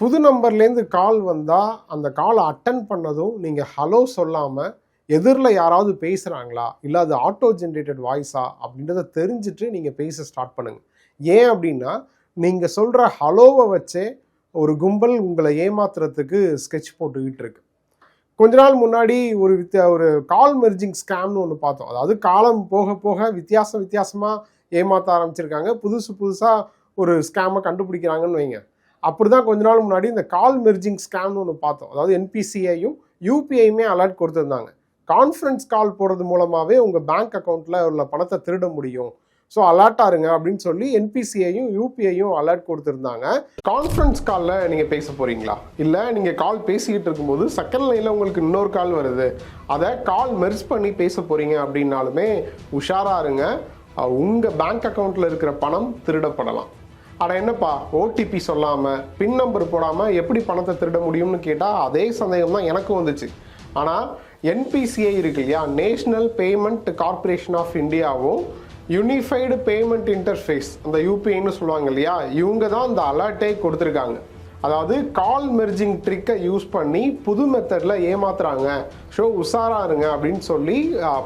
புது நம்பர்லேருந்து கால் வந்தால் அந்த காலை அட்டன் பண்ணதும் நீங்கள் ஹலோ சொல்லாமல் எதிரில் யாராவது பேசுகிறாங்களா இல்லை அது ஆட்டோ ஜென்ரேட்டட் வாய்ஸா அப்படின்றத தெரிஞ்சுட்டு நீங்கள் பேச ஸ்டார்ட் பண்ணுங்கள் ஏன் அப்படின்னா நீங்கள் சொல்கிற ஹலோவை வச்சே ஒரு கும்பல் உங்களை ஏமாத்துறதுக்கு ஸ்கெட்ச் போட்டுக்கிட்டு இருக்கு. கொஞ்ச நாள் முன்னாடி ஒரு வித்தியா ஒரு கால் மெர்ஜிங் ஸ்கேம்னு ஒன்று பார்த்தோம். அதாவது காலம் போக போக வித்தியாசம் வித்தியாசமாக ஏமாற்ற ஆரம்பிச்சிருக்காங்க. புதுசு புதுசாக ஒரு ஸ்கேமை கண்டுபிடிக்கிறாங்கன்னு வைங்க. அப்படி தான் கொஞ்ச நாள் முன்னாடி இந்த கால் மெர்ஜிங் ஸ்கேம்னு ஒன்று பார்த்தோம். அதாவது என்பிசிஐயும் யூபிஐயுமே அலர்ட் கொடுத்துருந்தாங்க. கான்ஃபரன்ஸ் கால் போடுறது மூலமாகவே உங்கள் பேங்க் அக்கௌண்ட்டில் உள்ள பணத்தை திருட முடியும். ஸோ அலர்ட்டாக அப்படின்னு சொல்லி என்பிசிஐயும் யூபிஐயும் அலர்ட் கொடுத்துருந்தாங்க. கான்ஃபரன்ஸ் காலில் நீங்கள் பேச போகிறீங்களா இல்லை நீங்கள் கால் பேசிக்கிட்டு இருக்கும்போது செகண்ட் லைனில் உங்களுக்கு இன்னொரு கால் வருது. அதை கால் மெர்ஜ் பண்ணி பேச போகிறீங்க அப்படின்னாலுமே உஷாராக இருங்க. உங்கள் பேங்க் அக்கௌண்ட்டில் இருக்கிற பணம் திருடப்படலாம். அட என்னப்பா ஓடிபி சொல்லாமல் பின் நம்பர் போடாமல் எப்படி பணத்தை திருட முடியும்னு கேட்டால் அதே சந்தேகம் தான் எனக்கும் வந்துச்சு. ஆனால் என்பிசிஐ இருக்கு இல்லையா நேஷ்னல் பேமெண்ட் கார்ப்பரேஷன் ஆஃப் இந்தியாவும் யூனிஃபைடு பேமெண்ட் இன்டர்ஃபேஸ் அந்த யூபிஐன்னு சொல்லுவாங்க இல்லையா இவங்க தான் இந்த அலர்ட்டே கொடுத்துருக்காங்க. அதாவது கால் மெர்ஜிங் ட்ரிக்கை யூஸ் பண்ணி புது மெத்தடில் ஏமாத்துறாங்க. ஷோ உஷாரா இருங்க அப்படின்னு சொல்லி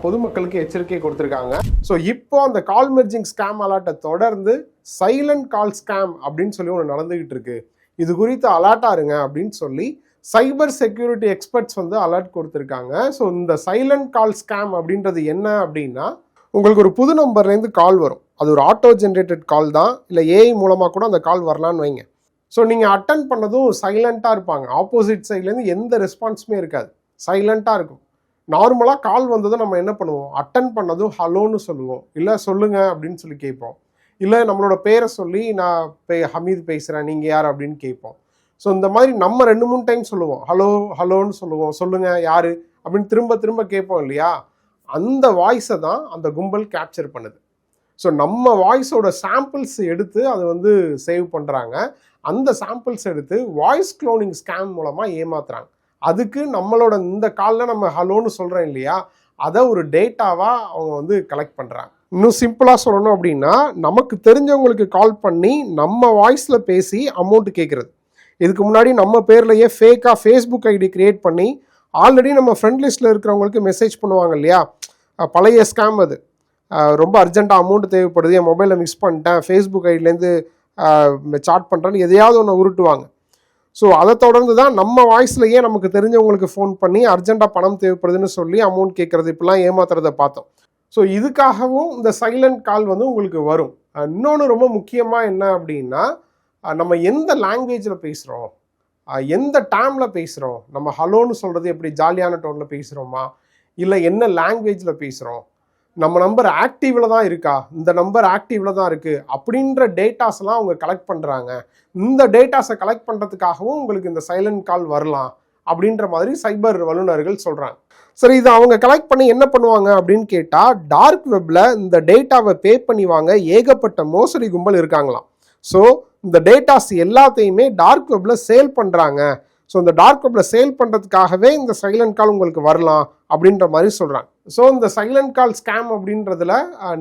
பொதுமக்களுக்கு எச்சரிக்கை கொடுத்துருக்காங்க. ஸோ இப்போ அந்த கால் மெர்ஜிங் ஸ்கேம் அலாட்டை தொடர்ந்து சைலண்ட் கால் ஸ்கேம் அப்படின்னு சொல்லி ஒன்று நடந்துகிட்டு இருக்கு. இது குறித்து அலர்ட்டாக இருங்க அப்படின்னு சொல்லி சைபர் செக்யூரிட்டி எக்ஸ்பர்ட்ஸ் வந்து அலர்ட் கொடுத்துருக்காங்க. ஸோ இந்த சைலண்ட் கால் ஸ்கேம் அப்படின்றது என்ன அப்படின்னா உங்களுக்கு ஒரு புது நம்பர்லேருந்து கால் வரும். அது ஒரு ஆட்டோ ஜென்ரேட்டட் கால் தான். இல்லை ஏஐ மூலமாக கூட அந்த கால் வரலான்னு வைங்க. ஸோ நீங்கள் அட்டன் பண்ணதும் சைலண்ட்டாக இருப்பாங்க. ஆப்போசிட் சைட்லேருந்து எந்த ரெஸ்பான்ஸுமே இருக்காது. சைலண்ட்டாக இருக்கும். நார்மலாக கால் வந்ததும் நம்ம என்ன பண்ணுவோம்? அட்டன் பண்ணதும் ஹலோன்னு சொல்லுவோம். இல்லை சொல்லுங்க அப்படின்னு சொல்லி கேட்போம். இல்லை நம்மளோட பேரை சொல்லி நான் பே ஹமீத் பேசுகிறேன் நீங்கள் யார் அப்படின்னு கேட்போம். ஸோ இந்த மாதிரி நம்ம ரெண்டு மூணு டைம் சொல்லுவோம். ஹலோ ஹலோன்னு சொல்லுவோம். சொல்லுங்க யாரு? அப்படின்னு திரும்ப திரும்ப கேட்போம் இல்லையா? அந்த வாய்ஸை தான் அந்த கும்பல் கேப்சர் பண்ணுது. ஸோ நம்ம வாய்ஸோட சாம்பிள்ஸ் எடுத்து அதை வந்து சேவ் பண்ணுறாங்க அந்த சாம்பிள்ஸ் எடுத்து வாய்ஸ் க்ளோனிங் ஸ்கேம் மூலமாக ஏமாத்துறாங்க. அதுக்கு நம்மளோட இந்த காலில் நம்ம ஹலோன்னு சொல்கிறோம் இல்லையா? அதை ஒரு டேட்டாவாக அவங்க வந்து கலெக்ட் பண்ணுறாங்க இன்னும் சிம்பிளாக சொல்லணும் அப்படின்னா நமக்கு தெரிஞ்சவங்களுக்கு கால் பண்ணி நம்ம வாய்ஸில் பேசி அமௌண்ட் கேட்குறது இதுக்கு முன்னாடி நம்ம பேர்லையே ஃபேக்காக ஃபேஸ்புக் ஐடி கிரியேட் பண்ணி ஆல்ரெடி நம்ம ஃப்ரெண்ட் லிஸ்ட்டில் இருக்கிறவங்களுக்கு மெசேஜ் பண்ணுவாங்க இல்லையா? பழைய ஸ்கேம் அது. ரொம்ப அர்ஜென்ட்டாக அமௌண்ட் தேவைப்படுது. என் மொபைலை மிஸ் பண்ணிட்டேன். ஃபேஸ்புக் ஐடிலேருந்து சாட் பண்ணுறேன்னு எதையாவது ஒன்று உருட்டுவாங்க. ஸோ அதை தொடர்ந்து தான் நம்ம வாய்ஸ்லையே நமக்கு தெரிஞ்சவங்களுக்கு ஃபோன் பண்ணி அர்ஜெண்ட்டாக பணம் தேவைப்படுதுன்னு சொல்லி அமௌண்ட் கேட்குறது இப்படிலாம் ஏமாத்துறதை பார்த்தோம். ஸோ இதுக்காகவும் இந்த சைலண்ட் கால் வந்து உங்களுக்கு வரும். இன்னொன்று ரொம்ப முக்கியமாக என்ன அப்படின்னா நம்ம எந்த லாங்குவேஜில் பேசுகிறோம் எந்த டேமில் பேசுகிறோம் நம்ம ஹலோன்னு சொல்கிறது எப்படி ஜாலியான டோனில் பேசுகிறோமா இல்லை என்ன லாங்குவேஜில் பேசுகிறோம் நம்ம நம்பர் ஆக்டிவில் தான் இருக்கா? இந்த நம்பர் ஆக்டிவில் தான் இருக்குது அப்படின்ற டேட்டாஸ்லாம் அவங்க கலெக்ட் பண்ணுறாங்க இந்த டேட்டாஸை கலெக்ட் பண்ணுறதுக்காகவும் உங்களுக்கு இந்த சைலண்ட் கால் வரலாம். அப்படின்ற மாதிரி சைபர் வல்லுநர்கள் சொல்கிறாங்க சரி இது அவங்க கலெக்ட் பண்ணி என்ன பண்ணுவாங்க அப்படின்னு கேட்டால் டார்க் வெப்பில் இந்த டேட்டாவை பே பண்ணி வாங்க ஏகப்பட்ட மோசடி கும்பல் இருக்காங்களாம். ஸோ இந்த டேட்டாஸ் எல்லாத்தையுமே டார்க் வெப்பில் சேல் பண்ணுறாங்க ஸோ இந்த டார்க் வெப்பில் சேல் பண்ணுறதுக்காகவே இந்த சைலண்ட் கால் உங்களுக்கு வரலாம் அப்படின்ற மாதிரி சொல்கிறாங்க ஸோ இந்த சைலண்ட் கால் ஸ்கேம் அப்படின்றதுல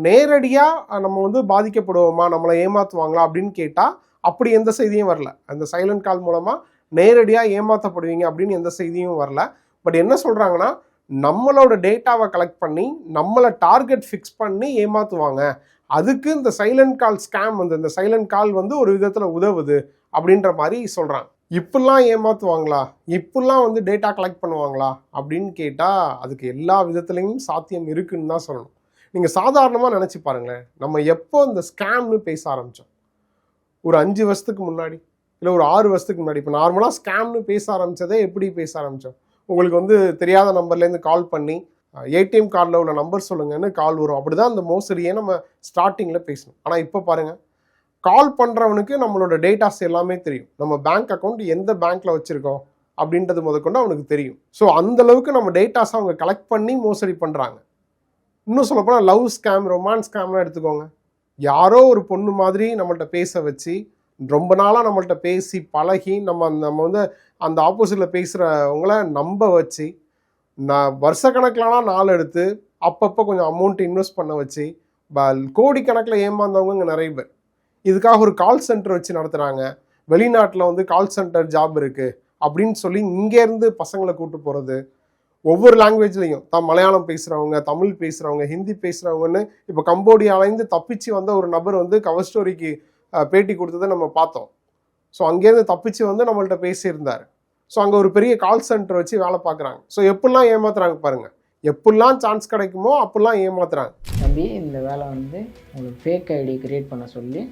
நேரடியாக நம்ம வந்து பாதிக்கப்படுவோமா? நம்மளை ஏமாற்றுவாங்களா அப்படின்னு கேட்டால் அப்படி எந்த செய்தியும் வரல. அந்த சைலண்ட் கால் மூலமாக நேரடியாக ஏமாற்றப்படுவீங்க அப்படின்னு எந்த செய்தியும் வரல. பட் என்ன சொல்கிறாங்கன்னா நம்மளோட டேட்டாவை கலெக்ட் பண்ணி நம்மளை டார்கெட் ஃபிக்ஸ் பண்ணி ஏமாற்றுவாங்க அதுக்கு இந்த சைலண்ட் கால் ஸ்கேம் வந்து இந்த சைலண்ட் கால் வந்து ஒரு விதத்தில் உதவுது அப்படின்ற மாதிரி சொல்கிறாங்க இப்படிலாம் ஏமாற்றுவாங்களா இப்படிலாம் வந்து டேட்டா கலெக்ட் பண்ணுவாங்களா? அப்படின்னு கேட்டால் அதுக்கு எல்லா விதத்துலேயும் சாத்தியம் இருக்குன்னு தான் சொல்லணும். நீங்கள் சாதாரணமாக நினச்சி பாருங்களேன். நம்ம எப்போ இந்த ஸ்கேம்னு பேச ஆரம்பித்தோம் ஒரு அஞ்சு வருஷத்துக்கு முன்னாடி. இல்லை ஒரு ஆறு வருஷத்துக்கு முன்னாடி. இப்போ நார்மலாக ஸ்கேம்னு பேச ஆரம்பித்ததே எப்படி பேச ஆரம்பித்தோம் உங்களுக்கு வந்து தெரியாத நம்பர்லேருந்து கால் பண்ணி ஏடிஎம் கார்டில் உள்ள நம்பர் சொல்லுங்கன்னு கால் வரும். அப்படி தான் அந்த மோசடியை நம்ம ஸ்டார்டிங்கில் பேசணும். ஆனால் இப்போ பாருங்கள் கால் பண்ணுறவனுக்கு நம்மளோட டேட்டாஸ் எல்லாமே தெரியும். நம்ம பேங்க் அக்கௌண்ட் எந்த பேங்க்கில் வச்சுருக்கோம் அப்படின்றது முதற்கொண்டு அவனுக்கு தெரியும். ஸோ அந்த அளவுக்கு நம்ம டேட்டாஸ் அவங்க கலெக்ட் பண்ணி மோசடி பண்ணுறாங்க இன்னும் சொல்லப்போனால் லவ் ஸ்கேம் ரொமான்ஸ் ஸ்கேம்லாம் எடுத்துக்கோங்க. யாரோ ஒரு பொண்ணு மாதிரி நம்மள்ட்ட பேச வச்சு ரொம்ப நாளாக நம்மள்ட்ட பேசி பழகி நம்ம நம்ம வந்து அந்த ஆப்போசிட்டில் பேசுகிறவங்கள நம்ப வச்சு நான் வருஷக்கணக்கிலலாம் நாள் எடுத்து அப்பப்போ கொஞ்சம் அமௌண்ட் இன்வெஸ்ட் பண்ண வச்சு ப கோடிக்கணக்கில் ஏமாந்தவங்க இங்கே நிறைய பேர். இதுக்காக ஒரு கால் சென்டர் வச்சு நடத்துகிறாங்க வெளிநாட்டில் வந்து கால் சென்டர் ஜாப் இருக்குது அப்படின்னு சொல்லி இங்கேருந்து பசங்களை கூப்பிட்டு போகிறது ஒவ்வொரு லாங்குவேஜ்லையும் தான் மலையாளம் பேசுகிறவங்க தமிழ் பேசுகிறவங்க ஹிந்தி பேசுகிறவங்கன்னு இப்போ கம்போடியாலேருந்து தப்பிச்சு வந்த ஒரு நபர் வந்து கவர் ஸ்டோரிக்கு பேட்டி கொடுத்ததை நம்ம பார்த்தோம். ஸோ அங்கேருந்து தப்பிச்சு வந்து நம்மள்ட்ட பேசியிருந்தார். ஸோ அங்கே ஒரு பெரிய கால் சென்டர் வச்சு வேலை பார்க்குறாங்க. ஸோ எப்படிலாம் ஏமாத்துறாங்க பாருங்க. எப்படிலாம் சான்ஸ் கிடைக்குமோ அப்படிலாம் ஏமாத்துறாங்க. தம்பி இந்த வேலை வந்து உங்களுக்கு ஃபேக் ஐடி கிரியேட் பண்ண சொல்லி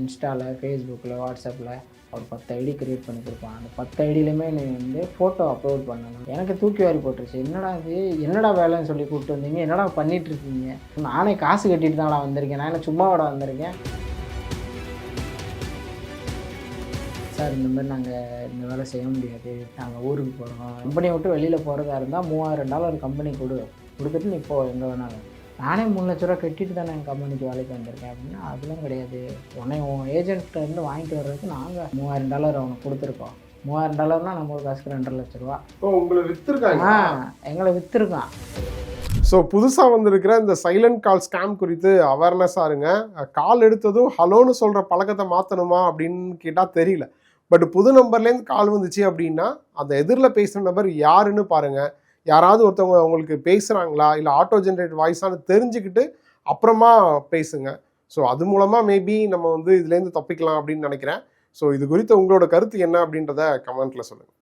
இன்ஸ்டாவில் ஃபேஸ்புக்கில் வாட்ஸ்அப்பில் ஒரு பத்து ஐடி க்ரியேட் பண்ணி கொடுப்பான். அந்த பத்து ஐடியிலுமே நீ வந்து ஃபோட்டோ அப்லோட் பண்ணணும். எனக்கு தூக்கி வாரி போட்டுருச்சு. என்னடா இது? என்னடா வேலைன்னு சொல்லி கூப்பிட்டு வந்தீங்க. என்னடா பண்ணிட்டு இருக்கீங்க? நானே காசு கட்டிட்டு தான்டா வந்திருக்கேன். நான் என்ன சும்மாவோட வந்திருக்கேன்? சார் இந்த மாதிரி நாங்கள் இந்த வேலை செய்ய முடியாது. நாங்கள் ஊருக்கு போகிறோம் கம்பெனியை விட்டு வெளியில் போகிறதா இருந்தால் மூவாயிரம் டாலர் கம்பெனி கொடு. கொடுத்துட்டு நீ இப்போ எங்கே வேணாலும். நானே மூணு லட்ச ரூபா கட்டிட்டு தானே என் கம்பெனிக்கு வேலைக்கு வந்திருக்கேன் அப்படின்னா அதெல்லாம் கிடையாது. உன்னை உன் ஏஜென்ட்கிட்ட இருந்து வாங்கிட்டு வர்றதுக்கு நாங்கள் மூவாயிரம் டாலர் அவனுக்கு கொடுத்துருக்கோம். மூவாயிரம் டாலர்னால் நம்ம காசுக்கு ரெண்டரை லட்ச ரூபா. உங்களை வித்துருக்காங்க? ஆ எங்களை விற்றுருக்கான் ஸோ புதுசாக வந்திருக்கிற இந்த சைலண்ட் கால் ஸ்கேம் குறித்து அவேர்னஸாக இருங்க. கால் எடுத்ததும் ஹலோன்னு சொல்கிற பழக்கத்தை மாற்றணுமா அப்படின்னு கேட்டால் தெரியல. பட் புது நம்பர்லேருந்து கால் வந்துச்சு அப்படின்னா அந்த எதிரில் பேசுகிற நபர் யாருன்னு பாருங்கள் யாராவது ஒருத்தவங்க உங்களுக்கு பேசுகிறாங்களா இல்லை ஆட்டோ ஜென்ரேட் வாய்ஸான்னு தெரிஞ்சுக்கிட்டு அப்புறமா பேசுங்க. ஸோ அது மூலமாக மேபி நம்ம வந்து இதுலேருந்து தப்பிக்கலாம் அப்படின்னு நினைக்கிறேன். ஸோ இது குறித்து உங்களோட கருத்து என்ன அப்படின்றத கமெண்ட்டில் சொல்லுங்கள்